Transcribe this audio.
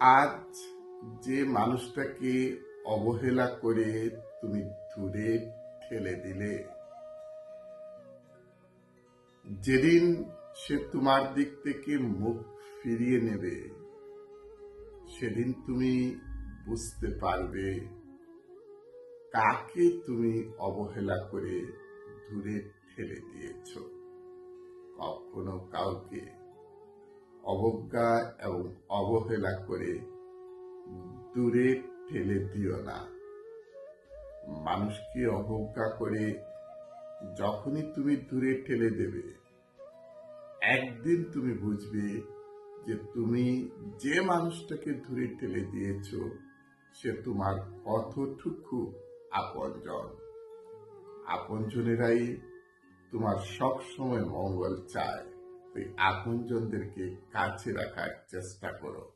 আজ যে মানুষটাকে অবহেলা করে তুমি দূরে ঠেলে দিলে, যেদিন সে তোমার দিক থেকে মুখ ফিরিয়ে নেবে, সেদিন তুমি বুঝতে পারবে কাকে তুমি অবহেলা করে দূরে ঠেলে দিয়েছ। কখনো কাউকে অবজ্ঞা এবং অবহেলা করে দূরে ঠেলে দিও না। মানুষকে অবজ্ঞা করে যখনই তুমি দূরে ঠেলে দেবে, একদিন তুমি বুঝবে যে তুমি যে মানুষটাকে দূরে ঠেলে দিয়েছ, সে তোমার কতটুকু আপনজন। আপনজনেরাই তোমার সব সময় মঙ্গল চায়। তুই আপনজনদেরকে কাছে রাখার চেষ্টা করো।